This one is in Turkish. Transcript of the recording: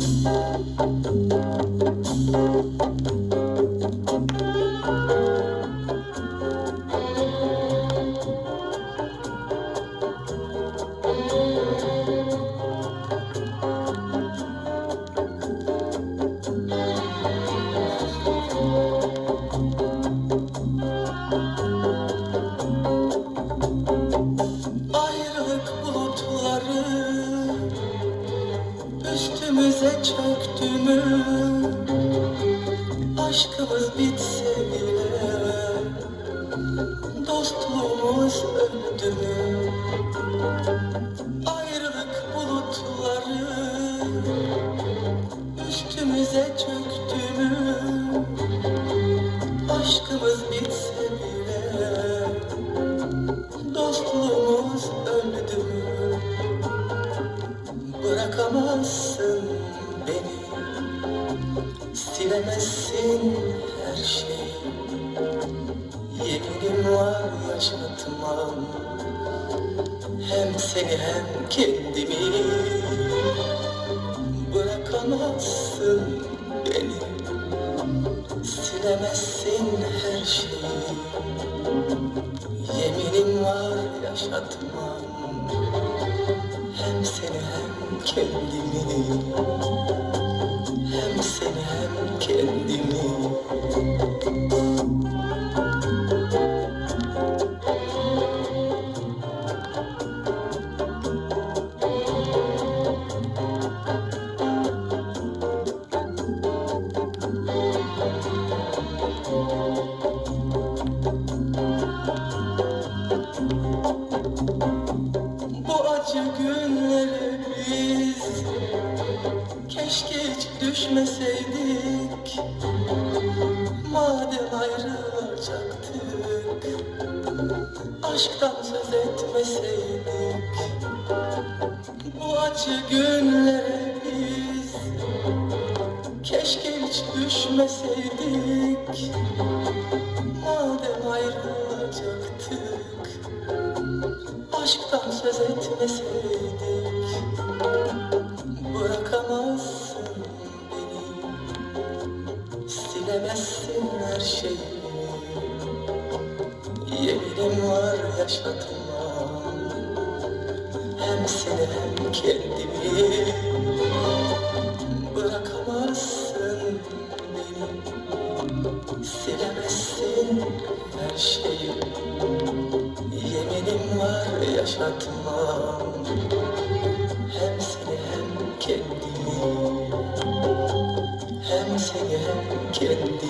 Ayrılık üstümüze çöktü mü? Aşkımız bitse bile dostluğumuz öldü mü? Ayrılık bulutları üstümüze çöktü mü? Aşkımız bitse bile dostluğumuz Silemezsin her şeyi Yeminim var yaşatmam Hem seni hem kendimi. Bırakamazsın beni. Silemezsin her şeyi. Yeminim var yaşatmam Hem seni hem kendimi hem kendimi Bu düşmeseydik Madem ayrılacaktık Aşktan söz etmeseydik Bu acı günlere biz Keşke hiç düşmeseydik Madem ayrılacaktık Aşktan söz etmeseydik Silemezsin her şeyi Yeminim var yaşatmam. Hem seni hem kendimi. Bırakamazsın beni. Silemezsin her şeyi. Yeminim var yaşatmam. Hem seni hem kendimi köşeye kendimi.